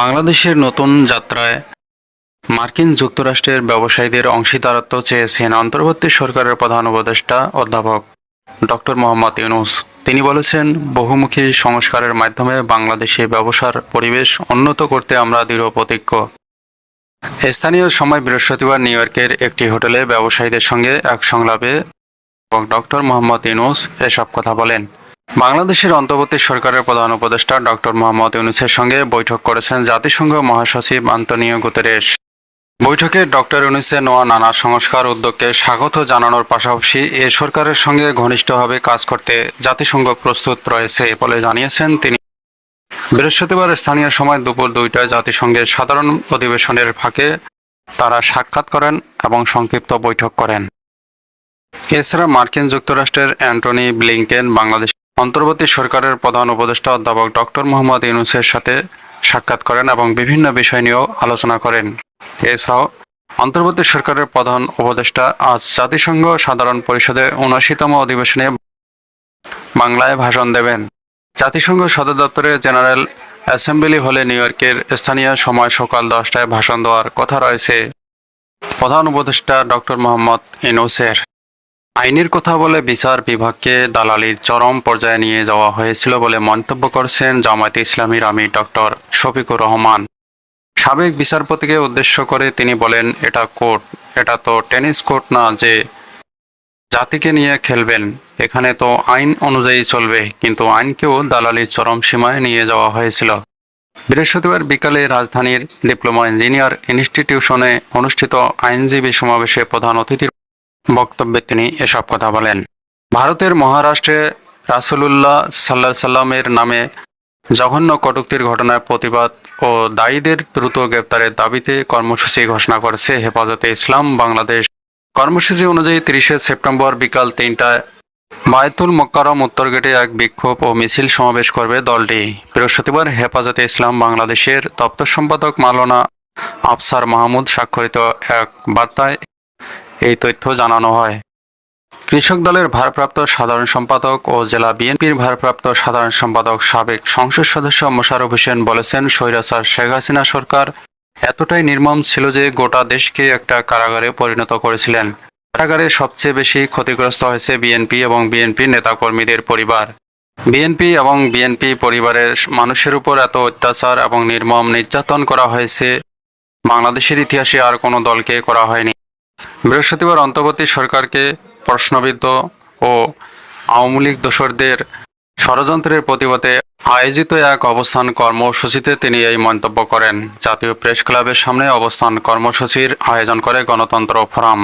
বাংলাদেশের নতুন যাত্রায় মার্কিন যুক্তরাষ্ট্রের ব্যবসায়ীদের অংশীদারত্ব চেয়েছেন অন্তর্বর্তী সরকারের প্রধান উপদেষ্টা অধ্যাপক ডক্টর মোহাম্মদ ইউনুস। তিনি বলেছেন, বহুমুখী সংস্কারের মাধ্যমে বাংলাদেশে ব্যবসার পরিবেশ উন্নত করতে আমরা দৃঢ় প্রতিজ্ঞ। স্থানীয় সময় বৃহস্পতিবার নিউ ইয়র্কের একটি হোটেলে ব্যবসায়ীদের সঙ্গে এক সংলাপে ডক্টর মোহাম্মদ ইউনুস এসব কথা বলেন। বাংলাদেশের অন্তর্বর্তী সরকারের প্রধান উপদেষ্টা ডক্টর মোহাম্মদ ইউনুসের সঙ্গে বৈঠক করেছেন জাতিসংঘ মহাসচিব আন্তনিও গুতেরেস বৈঠকে ডক্টর ইউনুসের নেওয়া নানা সংস্কার উদ্যোগকে স্বাগত জানানোর পাশাপাশি এ সরকারের সঙ্গে ঘনিষ্ঠভাবে কাজ করতে জাতিসংঘ প্রস্তুত রয়েছে বলে জানিয়েছেন তিনি। বৃহস্পতিবার স্থানীয় সময় দুপুর দুইটায় জাতিসংঘের সাধারণ অধিবেশনের ফাঁকে তারা সাক্ষাৎ করেন এবং সংক্ষিপ্ত বৈঠক করেন। এছাড়া মার্কিন যুক্তরাষ্ট্রের অ্যান্টনি ব্লিংকেন বাংলাদেশ অন্তর্বর্তী সরকারের প্রধান উপদেষ্টা অধ্যাপক ডক্টর মোহাম্মদ ইউনুসের সাথে সাক্ষাৎ করেন এবং বিভিন্ন বিষয় নিয়েও আলোচনা করেন। এছাড়াও অন্তর্বর্তী সরকারের প্রধান উপদেষ্টা আজ জাতিসংঘ সাধারণ পরিষদের উনআশিতম অধিবেশনে বাংলায় ভাষণ দেবেন। জাতিসংঘ সদর দপ্তরে জেনারেল অ্যাসেম্বলি হলে নিউ ইয়র্কের স্থানীয় সময় সকাল দশটায় ভাষণ দেওয়ার কথা রয়েছে। প্রধান উপদেষ্টা ডক্টর মোহাম্মদ ইনুসের আইনের কথা বলে বিচার বিভাগকে দালালির চরম পর্যায়ে নিয়ে যাওয়া হয়েছিল বলে মন্তব্য করছেন জামায়াতে ইসলামীর আমির ডক্টর শফিকুর রহমান। সাবেক বিচারপতিকে উদ্দেশ্য করে তিনি বলেন, এটা কোর্ট, এটা তো টেনিস কোর্ট না যে জাতিকে নিয়ে খেলবেন। এখানে তো আইন অনুযায়ী চলবে, কিন্তু আইনকেও দালালির চরম সীমায় নিয়ে যাওয়া হয়েছিল। বৃহস্পতিবার বিকালে রাজধানীর ডিপ্লোমা ইঞ্জিনিয়ার ইনস্টিটিউশনে অনুষ্ঠিত আইনজীবী সমাবেশে প্রধান অতিথির বক্তব্যে তিনি এসব কথা বলেন। ভারতের মহারাষ্ট্রে রাসূলুল্লাহ সাল্লাহ সাল্লামের নামে জঘন্য কটুক্তির ঘটনায় প্রতিবাদ ও দায়ীদের দ্রুত গ্রেপ্তারের দাবিতে কর্মসূচি ঘোষণা করেছে হেফাজতে ইসলাম বাংলাদেশ। কর্মসূচি অনুযায়ী তিরিশে সেপ্টেম্বর বিকাল তিনটায় বায়তুল মোক্কারম উত্তর গেটে এক বিক্ষোভ ও মিছিল সমাবেশ করবে দলটি। বৃহস্পতিবার হেফাজতে ইসলাম বাংলাদেশের দপ্তর সম্পাদক মাওলানা আফসার মাহমুদ স্বাক্ষরিত এক বার্তায় এই তথ্য জানানো হয়। কৃষক দলের ভারপ্রাপ্ত সাধারণ সম্পাদক ও জেলা বিএনপির ভারপ্রাপ্ত সাধারণ সম্পাদক সাবেক সংসদ সদস্য মোশাররফ হোসেন বলেছেন, স্বৈরাচার শেখ হাসিনা সরকার এতটাই নির্মম ছিল যে গোটা দেশকে একটা কারাগারে পরিণত করেছিলেন। কারাগারে সবচেয়ে বেশি ক্ষতিগ্রস্ত হয়েছে বিএনপি এবং বিএনপি নেতাকর্মীদের পরিবার। বিএনপি এবং বিএনপি পরিবারের মানুষের উপর এত অত্যাচার এবং নির্মম নির্যাতন করা হয়েছে, বাংলাদেশের ইতিহাসে আর কোনো দলকে করা হয়নি। বৃহস্পতিবার অন্তর্বর্তী সরকারকে প্রশ্নবিদ্ধ ও আওয়ামী লীগ দোসরদের ষড়যন্ত্রের প্রতিবাদে আয়োজিত এক অবস্থান কর্মসূচিতে তিনি এই মন্তব্য করেন। জাতীয় প্রেস ক্লাবের সামনে অবস্থান কর্মসূচির আয়োজন করে গণতন্ত্র ফোরাম।